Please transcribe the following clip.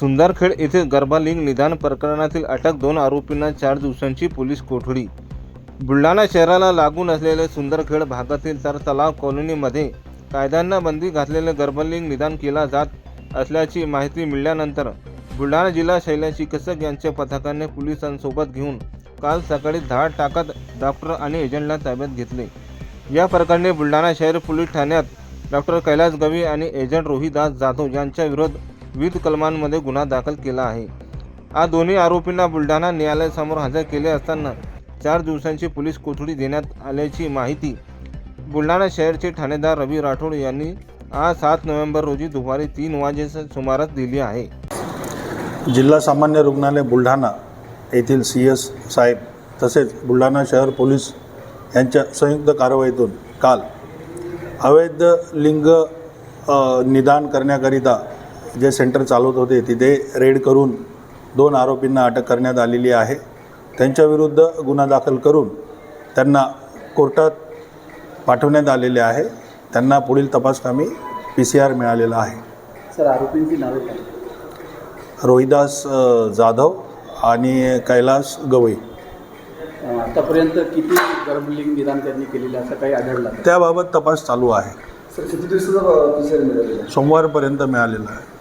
सुंदरखेड येथे गर्भालिंग निदान प्रकरणातील अटक दोन आरोपींना चार दिवसांची पोलीस कोठडी. बुलढाणा शहराला लागून असलेले सुंदरखेड भागातील तर तलाव कॉलनीमध्ये कायद्यांना बंदी घातलेले गर्भलिंग निदान केला जात असल्याची माहिती मिळाल्यानंतर बुलढाणा जिल्हा शैल्या चिकित्सक यांच्या पथकाने पोलिसांसोबत घेऊन काल सकाळी धाड टाकत डॉक्टर आणि एजंटला ताब्यात घेतले. या प्रकरणी बुलढाणा शहर पोलीस ठाण्यात डॉक्टर कैलास गवी आणि एजंट रोहिदास जाधव यांच्या विरोध विविध कलमांमध्ये गुन्हा दाखल केला आहे. आज दोन्ही आरोपींना बुलढाणा न्यायालयासमोर हजर केले असताना चार दिवसांची पोलीस कोठडी देण्यात आल्याची माहिती बुलढाणा शहरचे ठाणेदार रवी राठोड यांनी आज सात नोव्हेंबर रोजी दुपारी तीन वाजेच्या सुमारास दिली आहे. जिल्हा सामान्य रुग्णालय बुलढाणा येथील सी एस साहेब तसेच बुलढाणा शहर पोलीस यांच्या संयुक्त कारवाईतून काल अवैध लिंग निदान करण्याकरिता जे सेंटर चालवत होते तिथे रेड करून दोन आरोपींना अटक करण्यात आलेली आहे. त्यांच्याविरुद्ध गुन्हा दाखल करून त्यांना कोर्टात पाठवण्यात आलेले आहे. त्यांना पुढील तपासकामी पी सी आर मिळालेला आहे. सर आरोपींची नावे काय? रोहिदास जाधव आणि कैलास गवई. आतापर्यंत किती गर्भलिंग निदान त्यांनी केलेलं असं काही आढळलं? त्याबाबत तपास चालू आहे? सोमवारपर्यंत मिळालेला आहे.